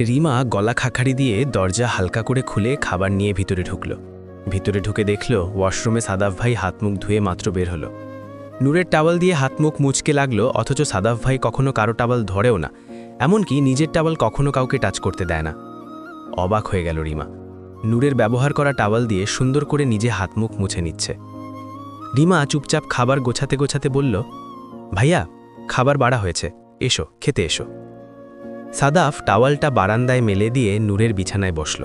রিমা গলা খাখাড়ি দিয়ে দরজা হালকা করে খুলে খাবার নিয়ে ভিতরে ঢুকল। ভিতরে ঢুকে দেখল ওয়াশরুমে সাদাফ ভাই হাত মুখ ধুয়ে মাত্র বের হলো। নূরের টাওয়াল দিয়ে হাত মুখ মুচকে লাগল, অথচ সাদাফ ভাই কখনো কারও টাওয়াল ধরেও না। এমনকি নিজের টাওয়াল কখনো কাউকে টাচ করতে দেয় না। অবাক হয়ে গেল রিমা। নূরের ব্যবহার করা টাওয়াল দিয়ে সুন্দর করে নিজে হাত মুখ মুছে নিচ্ছে। রিমা চুপচাপ খাবার গোছাতে গোছাতে বলল, ভাইয়া, খাবার বাড়া হয়েছে। এসো, খেতে এসো। সাদাফ টাওয়ালটা বারান্দায় মেলে দিয়ে নূরের বিছানায় বসল।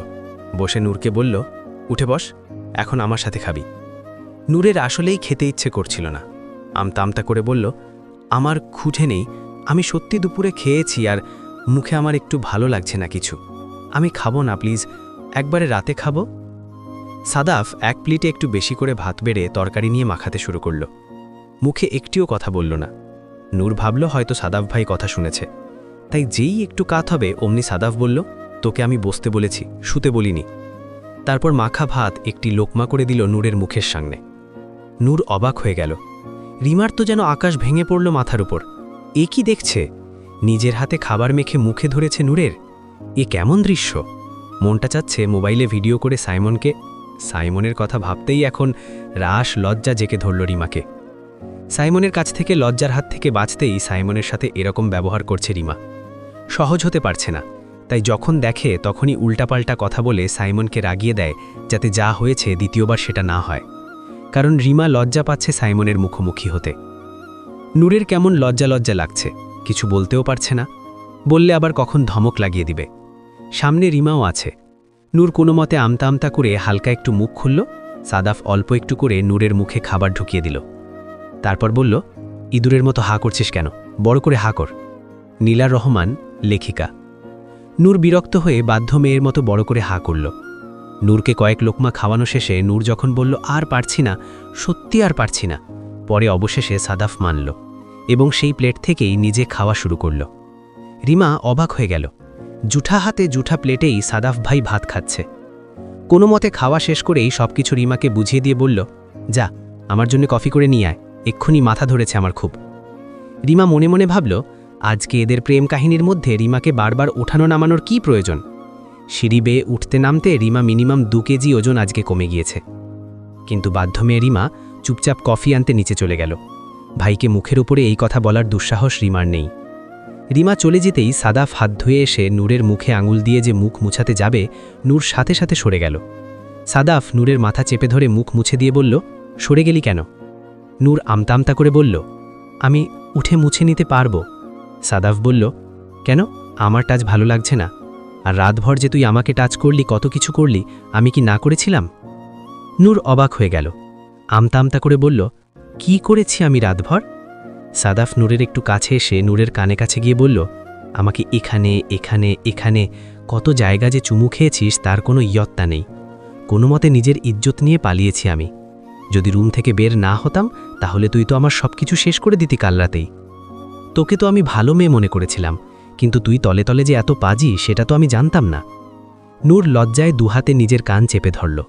বসে নূরকে বলল, উঠে বস, এখন আমার সাথে খাবি। নূরের আসলেই খেতে ইচ্ছে করছিল না। আমতা আমতা করে বলল, আমার খুঁটে নেই, আমি সত্যি দুপুরে খেয়েছি আর মুখে আমার একটু ভালো লাগছে না কিছু। আমি খাব না, প্লিজ, একবারে রাতে খাব? সাদাফ এক প্লেটে একটু বেশি করে ভাত বেড়ে তরকারি নিয়ে মাখাতে শুরু করল। মুখে একটিও কথা বলল না। নূর ভাবল হয়তো সাদাফ ভাই কথা শুনেছে। তাই যেই একটু কাত হবে, অমনি সাদাফ বলল, তোকে আমি বসতে বলেছি, শুতে বলিনি। তারপর মাখা ভাত একটি লোকমা করে দিল নূরের মুখের সামনে। নূর অবাক হয়ে গেল। রিমার তো যেন আকাশ ভেঙে পড়ল মাথার উপর। এ কি দেখছে? নিজের হাতে খাবার মেখে মুখে ধরেছে নূরের? এ কেমন দৃশ্য? মনটা চাচ্ছে মোবাইলে ভিডিও করে সাইমনকে। সাইমনের কথা ভাবতেই এখন রাস লজ্জা জেকে ধরল রিমাকে। সাইমনের কাছ থেকে লজ্জার হাত থেকে বাঁচতেই সাইমনের সাথে এরকম ব্যবহার করছে রিমা। সহজ হতে পারছে না। তাই যখন দেখে, তখনই উল্টাপাল্টা কথা বলে সাইমনকে রাগিয়ে দেয় যাতে যা হয়েছে দ্বিতীয়বার সেটা না হয়। কারণ রিমা লজ্জা পাচ্ছে সাইমনের মুখোমুখি হতে। নূরের কেমন লজ্জা লজ্জা লাগছে, কিছু বলতেও পারছে না। বললে আবার কখন ধমক লাগিয়ে দিবে। সামনে রিমাও আছে। নূর কোনো মতে আমতা আমতা করে হালকা একটু মুখ খুলল, সাদাফ অল্প একটু করে নূরের মুখে খাবার ঢুকিয়ে দিল। তারপর বলল, ইঁদুরের মতো হা করছিস কেন? বড় করে হা কর। নীলা রহমান লেখিকা। নূর বিরক্ত হয়ে বাধ্য মেয়ের মতো বড় করে হা করল। নূরকে কয়েক লোকমা খাওয়ানো শেষে নূর যখন বলল, আর পারছি না, সত্যি আর পারছি না, পরে অবশেষে সাদাফ মানল এবং সেই প্লেট থেকেই নিজে খাওয়া শুরু করল। রিমা অবাক হয়ে গেল। জুঠা হাতে জুঠা প্লেটেই সাদাফ ভাই ভাত খাচ্ছে। কোনো মতে খাওয়া শেষ করেই সবকিছু রিমাকে বুঝিয়ে দিয়ে বলল, যা, আমার জন্য কফি করে নিয়ে আয়, এক্ষুনি মাথা ধরেছে আমার খুব। রিমা মনে মনে ভাবল আজকে এদের প্রেম কাহিনীর মধ্যে রিমাকে বারবার ওঠানো নামানোর কি প্রয়োজন? সিঁড়ি বেয়ে উঠতে নামতে রিমা মিনিমাম দু কেজি ওজন আজকে কমে গিয়েছে। কিন্তু বাধ্য মেয়ে রিমা চুপচাপ কফি আনতে নিচে চলে গেল। ভাইকে মুখের উপরে এই কথা বলার দুঃসাহস রিমার নেই। রিমা চলে যেতেই সাদাফ হাত ধুয়ে এসে নূরের মুখে আঙুল দিয়ে যে মুখ মুছাতে যাবে, নূর সাথে সাথে সরে গেল। সাদাফ নূরের মাথা চেপে ধরে মুখ মুছে দিয়ে বলল, সরে গেলি কেন? নূর আমতামতা করে বলল, আমি উঠে মুছে নিতে পারব। সাদাফ বলল, কেন? আমার টাচ ভালো লাগছে না। আর রাতভর যে তুই আমাকে টাচ করলি, কত কিছু করলি, আমি কি না করেছিলাম? নূর অবাক হয়ে গেল। আমতা আমতা করে বলল, কি করেছি আমি রাতভর? সাদাফ নূরের একটু কাছে এসে নূরের কানে কাছে গিয়ে বলল, আমাকে এখানে এখানে এখানে, কত জায়গা যে চুমু খেয়েছিস, তার কোনো ইয়ত্তা নেই। কোনো মতে নিজের ইজ্জত নিয়ে পালিয়েছি আমি। যদি রুম থেকে বের না হতাম, তাহলে তুই তো আমার সব কিছু শেষ করে দিতি কাল রাতেই। তোকে তো আমি ভালো মেয়ে মনে করেছিলাম, কিন্তু তুই তলে তলে যে এত পাজি, সেটা তো আমি জানতাম না। নূর লজ্জায় দুহাতে নিজের কান চেপে ধরল।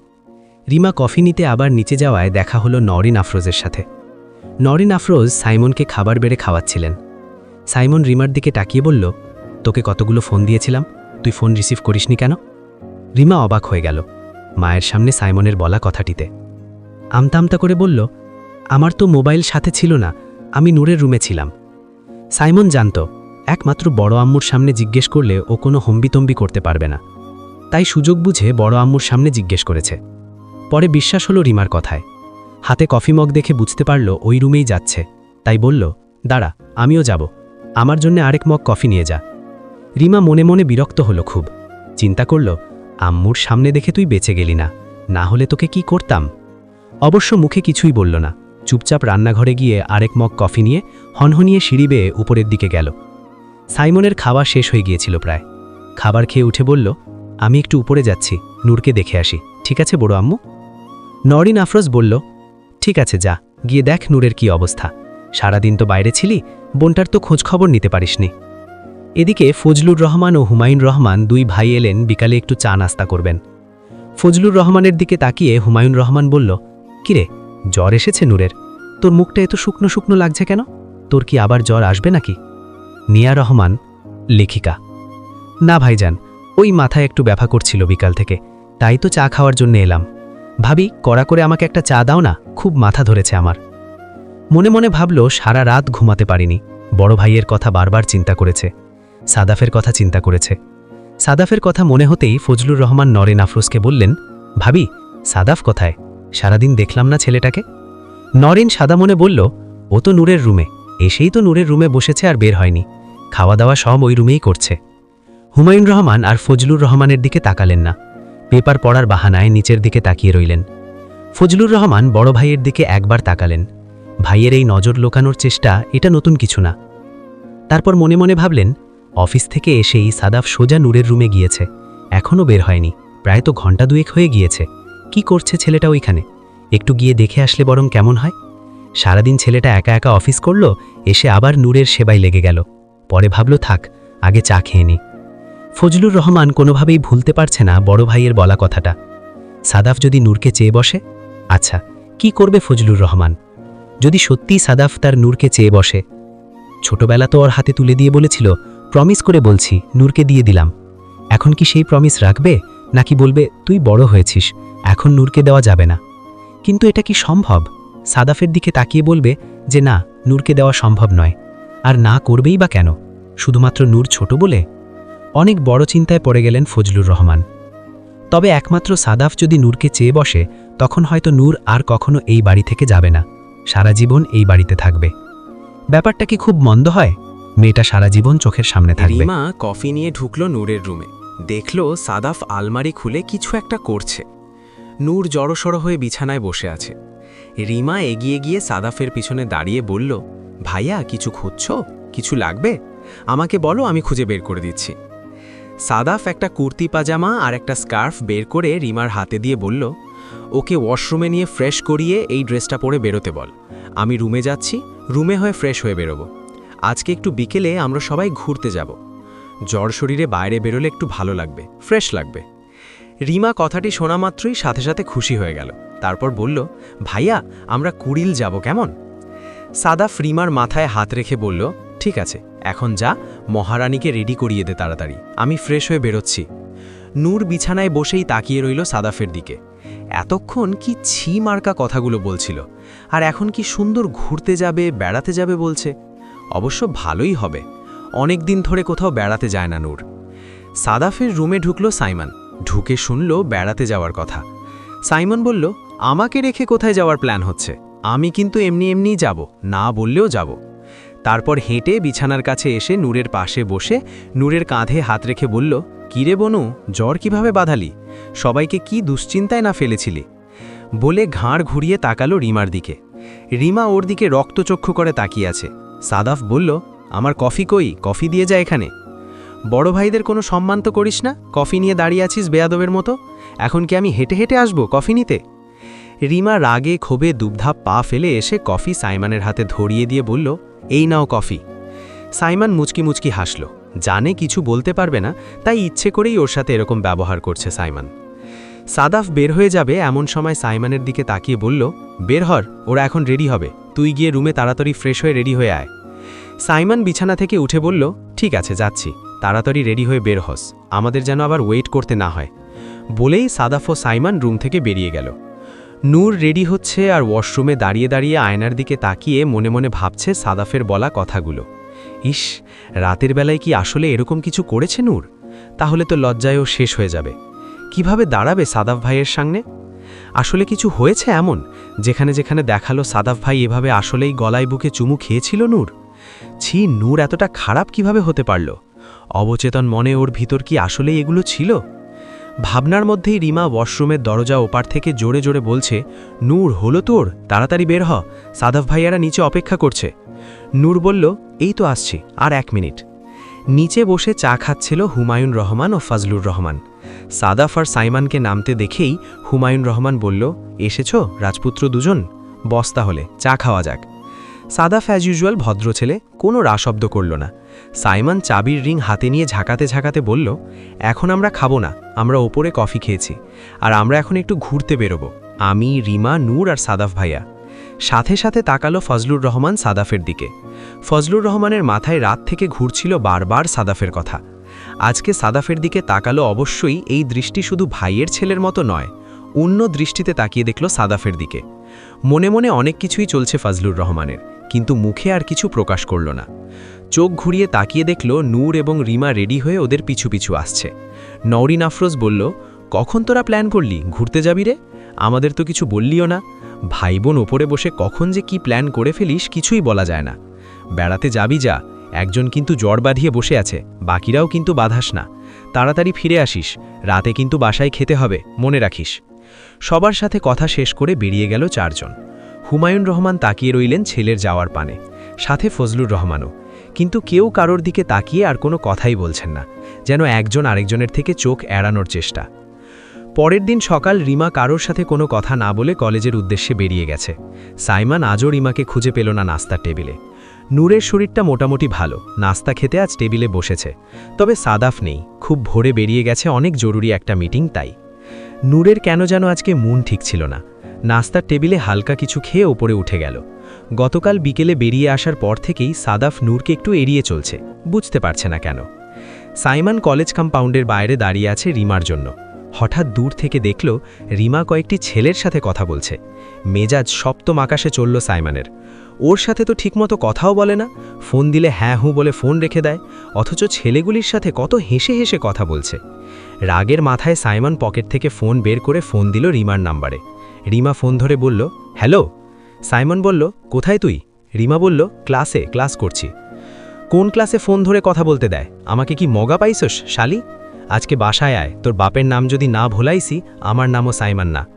রিমা কফি নিতে আবার নিচে যাওয়ায় দেখা হলো নরিন আফরোজের সাথে। নরিন আফরোজ সাইমনকে খাবার বেড়ে খাওয়াচ্ছিলেন। সাইমন রিমার দিকে তাকিয়ে বলল, তোকে কতগুলো ফোন দিয়েছিলাম? তুই ফোন রিসিভ করিসনি কেন? রিমা অবাক হয়ে গেল, মায়ের সামনে সাইমনের বলা কথাটিতে। আমতা আমতা করে বলল, আমার তো মোবাইল সাথে ছিল না, আমি নূরের রুমে ছিলাম। সাইমন জানত, একমাত্র বড় আম্মুর সামনে জিজ্ঞেস করলে ও কোনো হম্বিতম্বি করতে পারবে না। তাই সুযোগ বুঝে বড় আম্মুর সামনে জিজ্ঞেস করেছে। পরে বিশ্বাস হলো রিমার কথায়। হাতে কফি মগ দেখে বুঝতে পারল ওই রুমেই যাচ্ছে। তাই বলল, দাঁড়া, আমিও যাব। আমার জন্য আরেক মগ কফি নিয়ে যা। রিমা মনে মনে বিরক্ত হলো খুব। চিন্তা করল, আম্মুর সামনে দেখে তুই বেঁচে গেলি না। না হলে তোকে কি করতাম? অবশ্য মুখে কিছুই বলল না। চুপচাপ রান্নাঘরে গিয়ে আরেক মগ কফি নিয়ে হনহনিয়ে সিঁড়ি বেয়ে উপরের দিকে গেল। সাইমনের খাওয়া শেষ হয়ে গিয়েছিল প্রায়। খাবার খেয়ে উঠে বলল, আমি একটু উপরে যাচ্ছি, নূরকে দেখে আসি। ঠিক আছে বড় আম্মু? নরিন আফরোজ বলল, ঠিক আছে, যা। গিয়ে দেখ নূরের কি অবস্থা। সারাদিন তো বাইরে ছিলি, বোনটার তো খোঁজখবর নিতে পারিসনি। এদিকে ফজলুর রহমান ও হুমায়ুন রহমান দুই ভাই এলেন বিকালে একটু চা নাস্তা করবেন। ফজলুর রহমানের দিকে তাকিয়ে হুমায়ুন রহমান বলল, কিরে জ্বর এসেছে নূরের। তোর মুখটা এত শুকনো শুকনো লাগছে কেন? তোর কি আবার জ্বর আসবে নাকি? নিয়া রহমান, লেখিকা। না ভাইজান, ওই মাথায় একটু ব্যথা করছিল বিকাল থেকে। তাই তো চা খাওয়ার জন্য এলাম। ভাবি, কড়া করে আমাকে একটা চা দাও না? খুব মাথা ধরেছে আমার। মনে মনে ভাবল, সারা রাত ঘুমাতে পারিনি। বড় ভাইয়ের কথা বারবার চিন্তা করেছে। সাদাফের কথা চিন্তা করেছে। সাদাফের কথা মনে হতেই ফজলুর রহমান নরেন আফরোজকে বললেন, ভাবি, সাদাফ কোথায়? সারাদিন দেখলাম না ছেলেটাকে? নরেন সাদা মনে বলল, ও তো নূরের রুমে। এসেই তো নূরের রুমে বসেছে আর বের হয়নি। খাওয়া দাওয়া সব ওই রুমেই করছে। হুমায়ুন রহমান আর ফজলুর রহমানের দিকে তাকালেন না। পেপার পড়ার বাহানায় নিচের দিকে তাকিয়ে রইলেন। ফজলুর রহমান বড় ভাইয়ের দিকে একবার তাকালেন। ভাইয়ের এই নজর লোকানোর চেষ্টা, এটা নতুন কিছু না। তারপর মনে মনে ভাবলেন, অফিস থেকে এসেই সাদাফ সোজা নূরের রুমে গিয়েছে। এখনও বের হয়নি। প্রায় তো ঘণ্টা দুয়েক হয়ে গিয়েছে। কি করছে ছেলেটা ওইখানে? একটু গিয়ে দেখে আসলে বরং কেমন হয়। সারাদিন ছেলেটা একা একা অফিস করল, এসে আবার নূরের সেবায় লেগে গেল। পরে ভাবল, থাক, আগে চা খেয়ে নি। ফজলুর রহমান কোনোভাবেই ভুলতে পারছে না বড় ভাইয়ের বলা কথাটা। সাদাফ যদি নূরকে চেয়ে বসে? আচ্ছা কি করবে ফজলুর রহমান? যদি সত্যিই সাদাফ তার নূরকে চেয়ে বসে? ছোটবেলা তো ওর হাতে তুলে দিয়ে বলেছিল, প্রমিস করে বলছি, নূরকে দিয়ে দিলাম। এখন কি সেই প্রমিস রাখবে? নাকি বলবে, তুই বড় হয়েছিস। এখন নূরকে দেওয়া যাবে না। কিন্তু এটা কি সম্ভব? সাদাফের দিকে তাকিয়ে বলবে যে না, নূরকে দেওয়া সম্ভব নয়। আর না করবেই বা কেন? শুধুমাত্র নূর ছোট বলে? অনেক বড় চিন্তায় পড়ে গেলেন ফজলুর রহমান। তবে একমাত্র সাদাফ যদি নূরকে চেয়ে বসে, তখন হয়তো নূর আর কখনো এই বাড়ি থেকে যাবে না। সারা জীবন এই বাড়িতে থাকবে। ব্যাপারটা কি খুব মন্দ হয়? মেয়েটা সারা জীবন চোখের সামনে থাকবে। মা কফি নিয়ে ঢুকলো নূরের রুমে। দেখল সাদাফ আলমারি খুলে কিছু একটা করছে। নূর জড়সড় হয়ে বিছানায় বসে আছে। রিমা এগিয়ে গিয়ে সাদাফের পিছনে দাঁড়িয়ে বলল, ভাইয়া, কিছু খুঁজছ? কিছু লাগবে? আমাকে বলো, আমি খুঁজে বের করে দিচ্ছি। সাদাফ একটা কুর্তি পাজামা আর একটা স্কার্ফ বের করে রিমার হাতে দিয়ে বলল, ওকে ওয়াশরুমে নিয়ে ফ্রেশ করিয়ে এই ড্রেসটা পরে বেরোতে বল। আমি রুমে যাচ্ছি, রুমে হয়ে ফ্রেশ হয়ে বেরোবো। আজকে একটু বিকেলে আমরা সবাই ঘুরতে যাব। জ্বর শরীরে বাইরে বেরোলে একটু ভালো লাগবে, ফ্রেশ লাগবে। রিমা কথাটি শোনা মাত্রই সাথে সাথে খুশি হয়ে গেল। তারপর বলল, ভাইয়া, আমরা কুড়িল যাব কেমন? সাদাফ রিমার মাথায় হাত রেখে বলল, ঠিক আছে, এখন যা, মহারানীকে রেডি করিয়ে দে তাড়াতাড়ি। আমি ফ্রেশ হয়ে বেরোচ্ছি। নূর বিছানায় বসেই তাকিয়ে রইল সাদাফের দিকে। এতক্ষণ কি ছি মার্কা কথাগুলো বলছিল, আর এখন কি সুন্দর ঘুরতে যাবে, বেড়াতে যাবে বলছে? অবশ্য ভালোই হবে অনেক দিন ধরে কোথাও বেড়াতে যায় না নূর। সাদাফের রুমে ঢুকল সাইমন। ঢুকে শুনল বেড়াতে যাওয়ার কথা। সাইমন বলল, আমাকে রেখে কোথায় যাওয়ার প্ল্যান হচ্ছে? আমি কিন্তু এমনি এমনিই যাব, না বললেও যাব। তারপর হেঁটে বিছানার কাছে এসে নূরের পাশে বসে নূরের কাঁধে হাত রেখে বলল কিরে বনু, জ্বর কীভাবে বাঁধালি? সবাইকে কি দুশ্চিন্তায় না ফেলেছিলি? বলে ঘাড় ঘুরিয়ে তাকালো রিমার দিকে। রিমা ওর দিকে রক্তচক্ষু করে তাকিয়ে আছে। সাদাফ বলল, আমার কফি কই? কফি দিয়ে যা এখানে। বড় ভাইদের কোনো সম্মান তো করিস না? কফি নিয়ে দাঁড়িয়ে আছিস বেয়াদবের মতো? এখন কি আমি হেঁটে হেঁটে আসব কফি নিতে? রিমা রাগে ক্ষোভে দুবধাপ পা ফেলে এসে কফি সাইমানের হাতে ধরিয়ে দিয়ে বলল, এই নাও কফি। সাইমান মুচকি মুচকি হাসল। জানে কিছু বলতে পারবে না, তাই ইচ্ছে করেই ওর সাথে এরকম ব্যবহার করছে সাইমান। সাদাফ বের হয়ে যাবে এমন সময় সাইমানের দিকে তাকিয়ে বলল, বের হর, ওরা এখন রেডি হবে। তুই গিয়ে রুমে তাড়াতাড়ি ফ্রেশ হয়ে রেডি হয়ে আয়। সাইমান বিছানা থেকে উঠে বলল, ঠিক আছে, যাচ্ছি। তাড়াতাড়ি রেডি হয়ে বের হস, আমাদের যেন আবার ওয়েট করতে না হয়। বলেই সাদাফ ও সাইমান রুম থেকে বেরিয়ে গেল। নূর রেডি হচ্ছে আর ওয়াশরুমে দাঁড়িয়ে দাঁড়িয়ে আয়নার দিকে তাকিয়ে মনে মনে ভাবছে সাদাফের বলা কথাগুলো। ইস, রাতের বেলায় কি আসলে এরকম কিছু করেছে নূর? তাহলে তো লজ্জায়ও শেষ হয়ে যাবে। কীভাবে দাঁড়াবে সাদাফ ভাইয়ের সামনে? আসলে কিছু হয়েছে এমন, যেখানে যেখানে দেখাল সাদাফ ভাই এভাবে আসলেই গলায় বুকে চুমু খেয়েছিল নূর। ছি, নূর এতটা খারাপ কীভাবে হতে পারল? অবচেতন মনে ওর ভিতর কি আসলেই এগুলো ছিল? ভাবনার মধ্যেই রিমা ওয়াশরুমের দরজা ওপার থেকে জোরে জোরে বলছে, নূর, হলো তোর? তাড়াতাড়ি বের হ। সাদাফ ভাইয়ারা নিচে অপেক্ষা করছে। নূর বলল, এই তো আসছি, আর এক মিনিট। নিচে বসে চা খাচ্ছিল হুমায়ুন রহমান ও ফজলুর রহমান। সাদাফ আর সাইমানকে নামতে দেখেই হুমায়ুন রহমান বলল, এসেছ? রাজপুত্র দুজন? বস তাহলে, চা খাওয়া যাক। সাদাফ অ্যাজ ইউজুয়াল ভদ্র ছেলে, কোনো রাশব্দ করল না। সাইমন চাবির রিং হাতে নিয়ে ঝাঁকাতে ঝাঁকাতে বলল, এখন আমরা খাব না, আমরা ওপরে কফি খেয়েছি, আর আমরা এখন একটু ঘুরতে বেরোবো। আমি, রিমা, নূর আর সাদাফ ভাইয়া। সাথে সাথে তাকালো ফজলুর রহমান সাদাফের দিকে। ফজলুর রহমানের মাথায় রাত থেকে ঘুরছিল বারবার সাদাফের কথা। আজকে সাদাফের দিকে তাকালো অবশ্যই এই দৃষ্টি শুধু ভাইয়ের ছেলের মতো নয়, অন্য দৃষ্টিতে তাকিয়ে দেখল সাদাফের দিকে। মনে মনে অনেক কিছুই চলছে ফজলুর রহমানের, কিন্তু মুখে আর কিছু প্রকাশ করল না। চোখ ঘুরিয়ে তাকিয়ে দেখল নূর এবং রিমা রেডি হয়ে ওদের পিছু পিছু আসছে। নওরিন আফরোজ বলল, কখন তোরা প্ল্যান করলি? ঘুরতে যাবি রে? আমাদের তো কিছু বললিও না। ভাই বোন ওপরে বসে কখন যে কি প্ল্যান করে ফেলিস কিছুই বলা যায় না। বেড়াতে যাবি যা, একজন কিন্তু জ্বর বাঁধিয়ে বসে আছে, বাকিরাও কিন্তু বাধাস না। তাড়াতাড়ি ফিরে আসিস, রাতে কিন্তু বাসায় খেতে হবে, মনে রাখিস। সবার সাথে কথা শেষ করে বেরিয়ে গেল চারজন। হুমায়ুন রহমান তাকিয়ে রইলেন ছেলের যাওয়ার পানে। সাথে ফজলুর রহমানও। কিন্তু কেউ কারোর দিকে তাকিয়ে আর কোনো কথাই বলছেন না, যেন একজন আরেকজনের থেকে চোখ এড়ানোর চেষ্টা। পরের দিন সকাল রিমা কারোর সাথে কোনো কথা না বলে কলেজের উদ্দেশ্যে বেরিয়ে গেছে। সাইমান আজও রিমাকে খুঁজে পেল না নাস্তার টেবিলে। নূরের শরীরটা মোটামুটি ভালো, নাস্তা খেতে আজ টেবিলে বসেছে। তবে সাদাফ নেই, খুব ভোরে বেরিয়ে গেছে অনেক জরুরি একটা মিটিং, তাই। নূরের কেন যেন আজকে মন ঠিক ছিল না। নাস্তার টেবিলে হালকা কিছু খেয়ে ওপরে উঠে গেল। গতকাল বিকেলে বেরিয়ে আসার পর থেকেই সাদাফ নূরকে একটু এড়িয়ে চলছে। বুঝতে পারছে না কেন। সাইমান কলেজ কম্পাউন্ডের বাইরে দাঁড়িয়ে আছে রিমার জন্য। হঠাৎ দূর থেকে দেখল, রিমা কয়েকটি ছেলের সাথে কথা বলছে। মেজাজ সপ্তম আকাশে চলল সাইমানের। ওর সাথে তো ঠিকমতো কথাও বলে না, ফোন দিলে হ্যাঁ হুঁ বলে ফোন রেখে দেয়, অথচ ছেলেগুলির সাথে কত হেসে হেসে কথা বলছে। রাগের মাথায় সাইমান পকেট থেকে ফোন বের করে ফোন দিল রিমার নাম্বারে। রিমা ফোন ধরে বলল, হ্যালো? সাইমন বলল, কোথায় তুই? রিমা বলল, ক্লাসে, ক্লাস করছি। কোন ক্লাসে ফোন ধরে কথা বলতে দেয়? আমাকে কি মগা পাইছস, শালি? আজকে বাসায় আয়, তোর বাপের নাম যদি না ভোলাইছি, আমার নামও সাইমন না।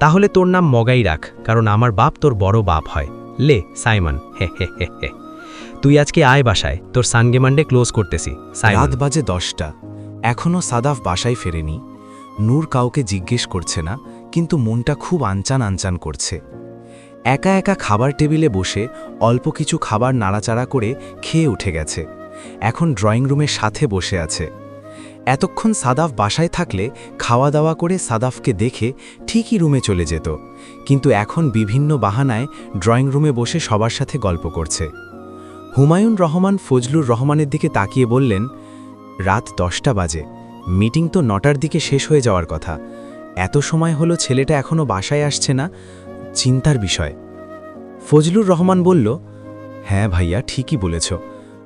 তাহলে তোর নাম মগাই রাখ, কারণ আমার বাপ তোর বড় বাপ হয়। লে, সাইমন, হে হে হে হে। তুই আজকে আয় বাসায়, তোর সানগে মানডে ক্লোজ করতেছি রাত বাজে দশটা। এখনও সাদাফ বাসায় ফেরেনি। নূর কাউকে জিজ্ঞেস করছে না, কিন্তু মনটা খুব আনচান আনচান করছে। একা একা খাবার টেবিলে বসে অল্প কিছু খাবার নাড়াচাড়া করে খেয়ে উঠে গেছে। এখন ড্রয়িং রুমের সাথে বসে আছে। এতক্ষণ সাদাফ বাসায় থাকলে খাওয়া দাওয়া করে সাদাফকে দেখে ঠিকই রুমে চলে যেত। কিন্তু এখন বিভিন্ন বাহানায় ড্রয়িং রুমে বসে সবার সাথে গল্প করছে। হুমায়ুন রহমান ফজলুর রহমানের দিকে তাকিয়ে বললেন, রাত দশটা বাজে। মিটিং তো নটার দিকে শেষ হয়ে যাওয়ার কথা। এত সময় হলো ছেলেটা এখনও বাসায় আসছে না। চিন্তার বিষয়। ফজলুর রহমান বলল হ্যাঁ ভাইয়া, ঠিকই বলেছ।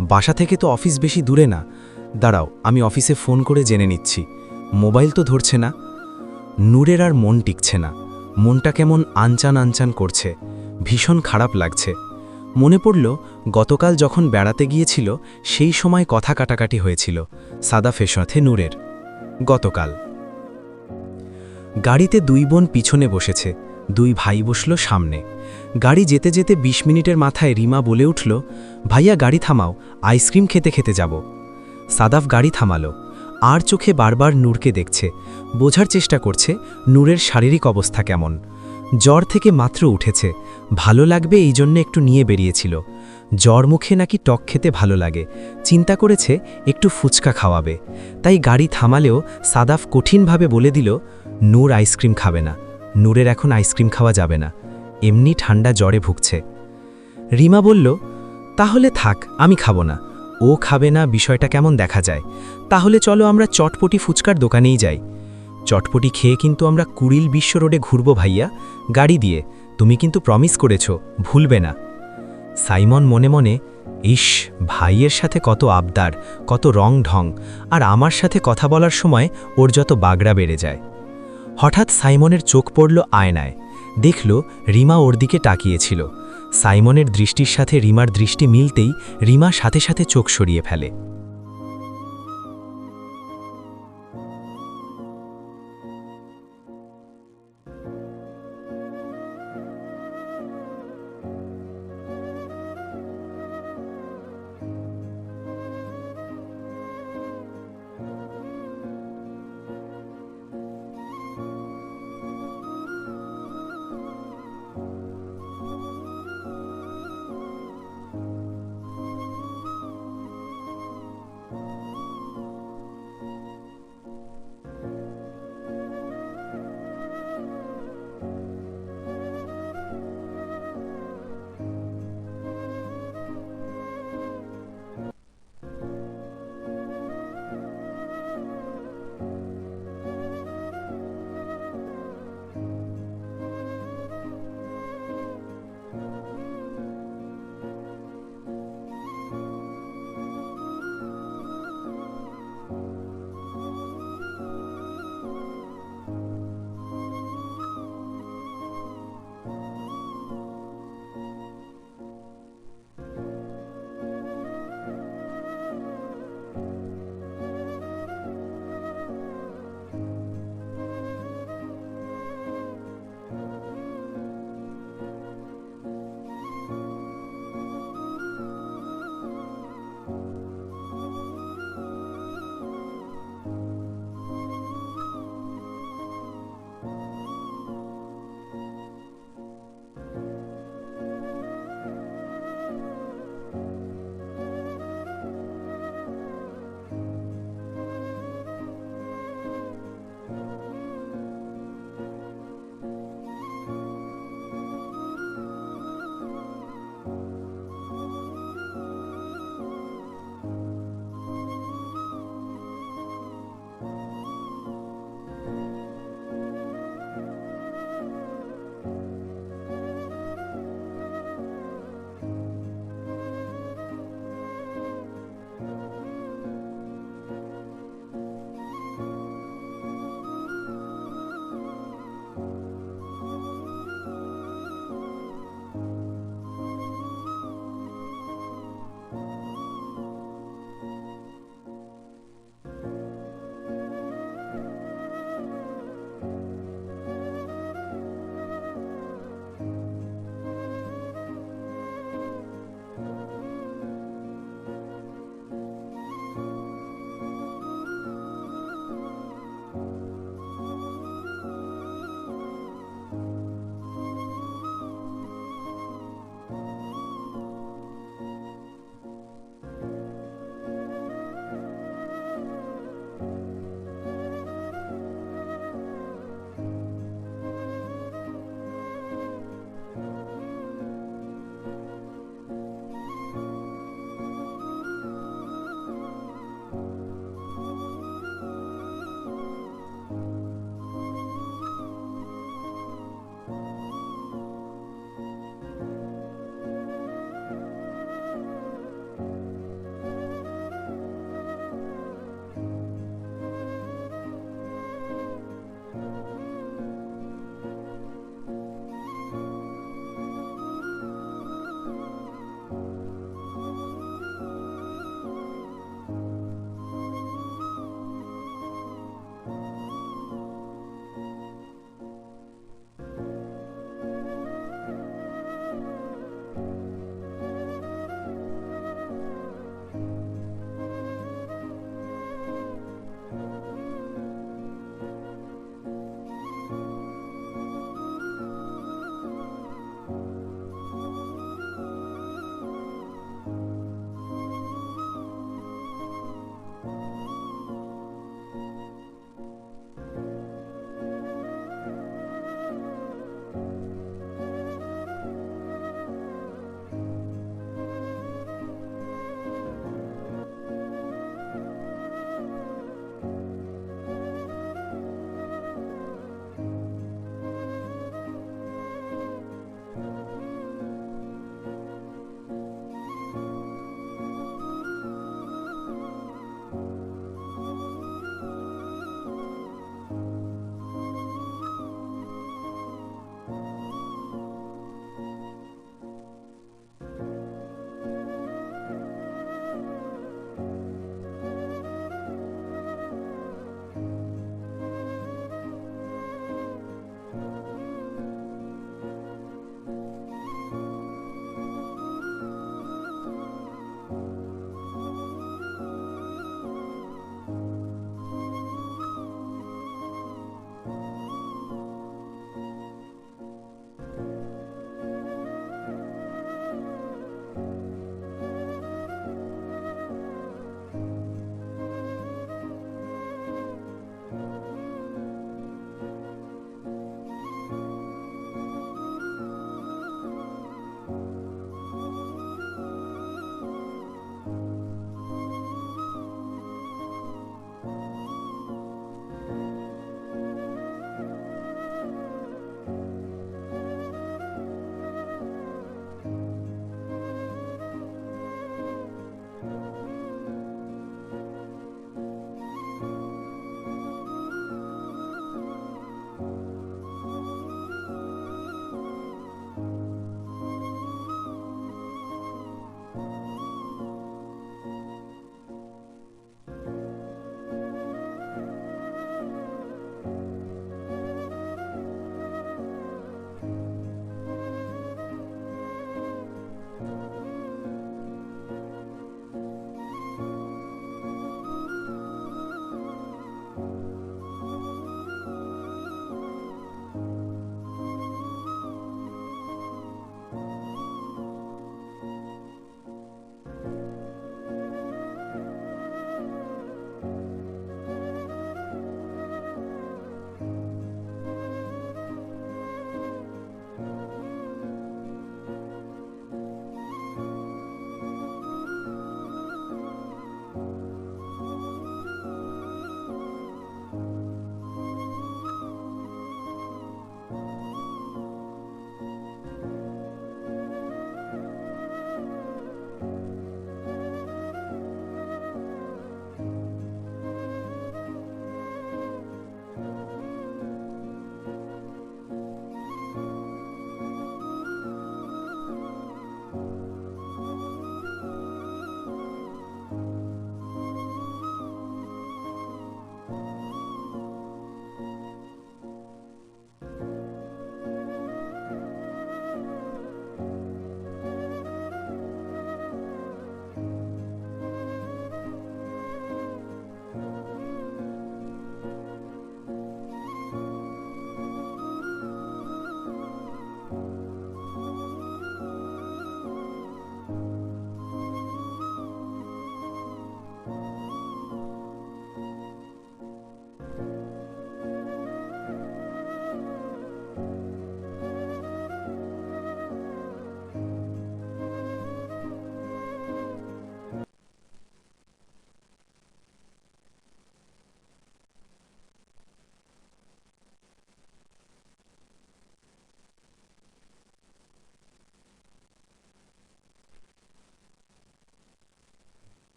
বাসা থেকে তো অফিস বেশি দূরে না। দাঁড়াও, আমি অফিসে ফোন করে জেনে নিচ্ছি। মোবাইল তো ধরছে না। নূরের আর মন টিকছে না। মনটা কেমন আনচান আনচান করছে। ভীষণ খারাপ লাগছে। মনে পড়ল, গতকাল যখন বেড়াতে গিয়েছিল, সেই সময় কথা কাটাকাটি হয়েছিল সাদা সাথে নূরের। গতকাল। গাড়িতে দুই বোন পিছনে বসেছে। দুই ভাই বসল সামনে। গাড়ি যেতে যেতে ২০ মিনিটের মাথায় রিমা বলে উঠল, ভাইয়া, গাড়ি থামাও, আইসক্রিম খেতে খেতে যাব। সাদাফ গাড়ি থামালো। আর চোখে বারবার নূরকে দেখছে। বোঝার চেষ্টা করছে, নূরের শারীরিক অবস্থা কেমন। জ্বর থেকে মাত্র উঠেছে। ভালো লাগবে এই জন্য একটু নিয়ে বেরিয়েছিল। জ্বর মুখে নাকি টক খেতে ভালো লাগে। চিন্তা করেছে, একটু ফুচকা খাওয়াবে। তাই গাড়ি থামালেও সাদাফ কঠিনভাবে বলে দিল, নূর আইসক্রিম খাবে না। নূরের এখন আইসক্রিম খাওয়া যাবে না। এমনি ঠান্ডা জ্বরে ভুগছে। রিমা বলল, তাহলে থাক, আমি খাব না। ও খাবে না, বিষয়টা কেমন দেখা যায়। তাহলে চলো আমরা চটপটি ফুচকার দোকানেই যাই। চটপটি খেয়ে কিন্তু আমরা কুড়িল বিশ্ব রোডে ঘুরব ভাইয়া। গাড়ি দিয়ে। তুমি কিন্তু প্রমিস করেছ, ভুলবে না। সাইমন মনে মনে, ইস, ভাইয়ের সাথে কত আবদার, কত রং ঢং আর আমার সাথে কথা বলার সময় ওর যত বাগড়া বেড়ে যায়। হঠাৎ সাইমনের চোখ পড়ল আয়নায়। দেখল, রিমা ওর দিকে তাকিয়েছিল। সাইমনের দৃষ্টির সাথে রিমার দৃষ্টি মিলতেই রিমা সাথে সাথে চোখ সরিয়ে ফেলে।